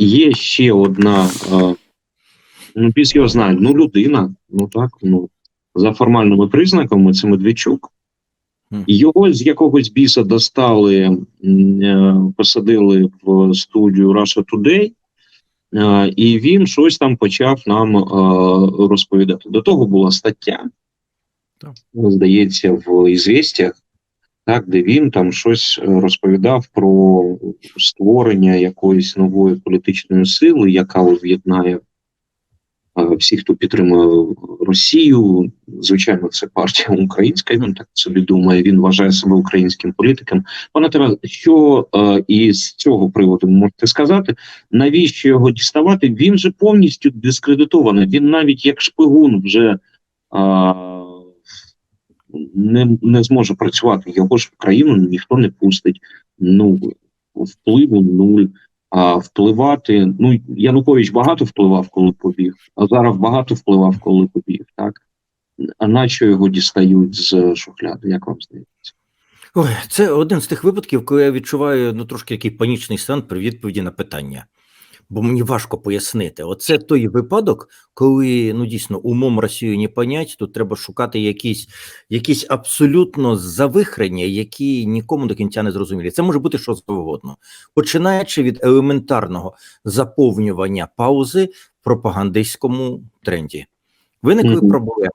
є ще одна, е, ну, піс його знає, ну, людина, ну так, ну, за формальними признаками, це Медведчук. Його з якогось біса достали, е, посадили в студію Russia Today, е, і він щось там почав нам розповідати. До того була стаття, здається, в «Ізвістіях», так, де він там щось е, розповідав про створення якоїсь нової політичної сили, яка об'єднає е, всіх, хто підтримує Росію. Звичайно, це партія українська. Він так собі думає. Він вважає себе українським політиком. Пане Тарас, що е, із цього приводу можете сказати? Навіщо його діставати? Він же повністю дискредитований. Він навіть як шпигун вже. Е, не, не зможе працювати. Його ж в країну ніхто не пустить. Ну впливу нуль. А впливати. Ну Янукович багато впливав, коли побіг, а зараз багато впливав, коли побіг. Так а нащо його дістають з шухляди? Як вам здається? Ой, це один з тих випадків, коли я відчуваю ну трошки який панічний стан при відповіді на питання. Бо мені важко пояснити. Оце той випадок, коли ну дійсно умом Росію не понять, тут треба шукати якісь якісь абсолютно завихрення, які нікому до кінця не зрозумілі. Це може бути що завгодно, починаючи від елементарного заповнювання паузи в пропагандистському тренді. Виникли Мгм. проблеми.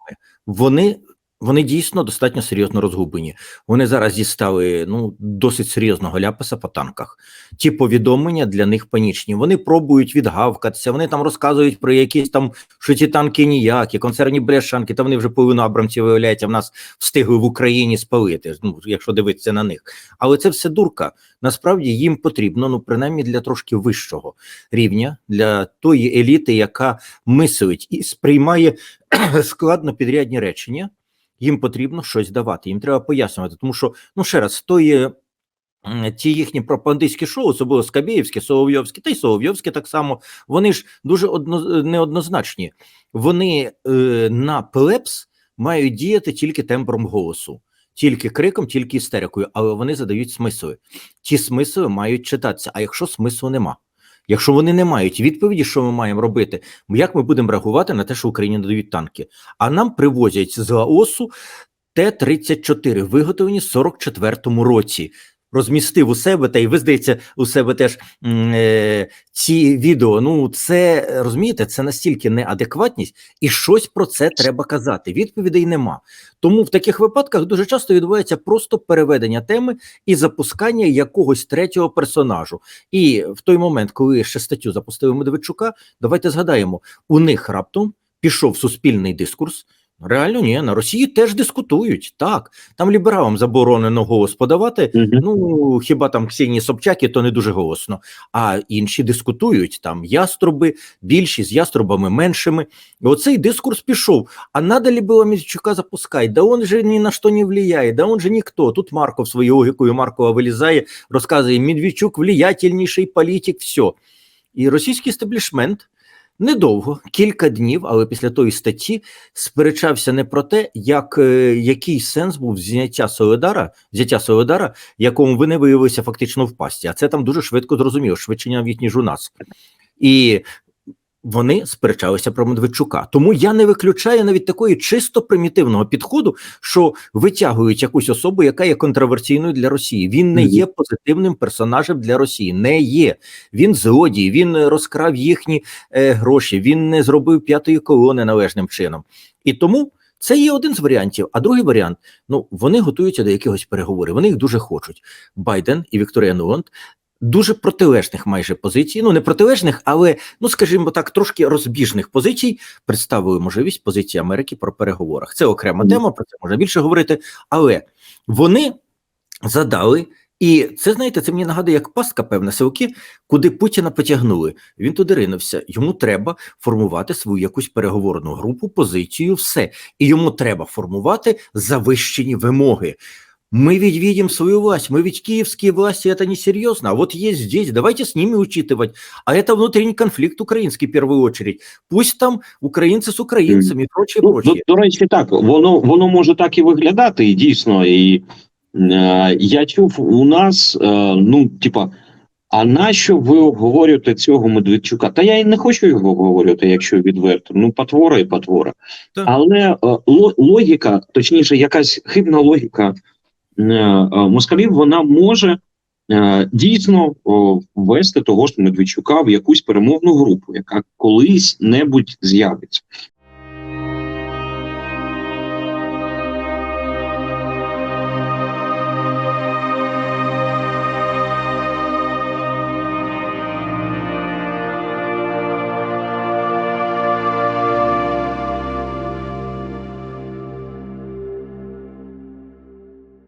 Вони вони дійсно достатньо серйозно розгублені. Вони зараз дістали ну досить серйозного ляпаса по танках. Ті повідомлення для них панічні. Вони пробують відгавкатися. Вони там розказують про якісь там, що ці танки ніякі, концерні бляшанки. Та вони вже половину абрамців виявляється, в нас встигли в Україні спалити. Ну якщо дивитися на них, але це все дурка. Насправді їм потрібно, ну принаймні для трошки вищого рівня, для тої еліти, яка мислить і сприймає складно підрядні речення. Їм потрібно щось давати, їм треба пояснювати, тому що ну ще раз тої. м, Ті їхні пропагандистські шоу, особливо Скабєєвське, Соловйовське, та й Соловйовське так само, вони ж дуже одно, неоднозначні. Вони е, на плебс мають діяти тільки тембром голосу, тільки криком, тільки істерикою, але вони задають смисли. Ті смисли мають читатися. А якщо смислу нема, якщо вони не мають відповіді, що ми маємо робити, як ми будемо реагувати на те, що Україні надають танки? А нам привозять з Лаосу Т-34, виготовлені в 44-му році. Розмістив у себе, та й ви здається, у себе теж е, ці відео. Ну, це розумієте, це настільки неадекватність, і щось про це треба казати. Відповідей нема. Тому в таких випадках дуже часто відбувається просто переведення теми і запускання якогось третього персонажу. І в той момент, коли ще статтю запустили Медведчука, давайте згадаємо, у них раптом пішов суспільний дискурс. Реально ні, на Росії теж дискутують. Так, там лібералам заборонено голос подавати. Мгм. Ну хіба там Ксенії Собчаки, то не дуже голосно. А інші дискутують там яструби, більші з яструбами меншими. І оцей дискурс пішов. А надо ли было Медведчука запускать? Да он же ни на что не влияет, да он же никто. Тут Марков своєю логікою Маркова вилізає, розказує Медведчук влиятельніший політик, все. І російський стеблішмент недовго, кілька днів, але після тої статті сперечався не про те, як, е, який сенс був зняття Соледара, взяття Соледара, якому вони виявилися фактично в пасті. А це там дуже швидко зрозуміло, швидше навіть ніж у нас. І вони сперечалися про Медведчука. Тому я не виключаю навіть такої чисто примітивного підходу, що витягують якусь особу, яка є контроверсійною для Росії. Він не є позитивним персонажем для Росії. Не є. Він злодій, він е, розкрав їхні е, гроші, він не зробив п'ятої колони належним чином. І тому. Це є один з варіантів. А другий варіант ну вони готуються до якихось переговорів. Вони їх дуже хочуть. Байден і Вікторія Нуланд дуже протилежних майже позицій. Ну не протилежних, але ну скажімо так, трошки розбіжних позицій представили можливість позиції Америки про переговорах. Це окрема тема, про це можна більше говорити. Але вони задали. І це знаєте, це мені нагадує як пастка певна силки, куди Путіна потягнули. Він туди ринувся. Йому треба формувати свою якусь переговорну групу, позицію, все. І йому треба формувати завищені вимоги Мы ведь видим свою власть, мы ведь киевские власти, это несерьезно, а вот есть здесь, давайте с ними учитывать. А это внутренний конфликт украинский в первую очередь. Пусть там украинцы с украинцами и прочее, Ну, прочее. до, до речі, так воно воно може так і виглядати, і дійсно. І е, я чув у нас, е, ну, типа, А нащо ви обговорюєте цього Медведчука? Та я і не хочу його обговорювати, якщо відверто. Ну, потвора і потвора. Так. Але е, ло- логіка, точніше, якась хибна логіка е, е, москалів, вона може е, дійсно ввести того ж Медведчука в якусь перемовну групу, яка колись небудь з'явиться.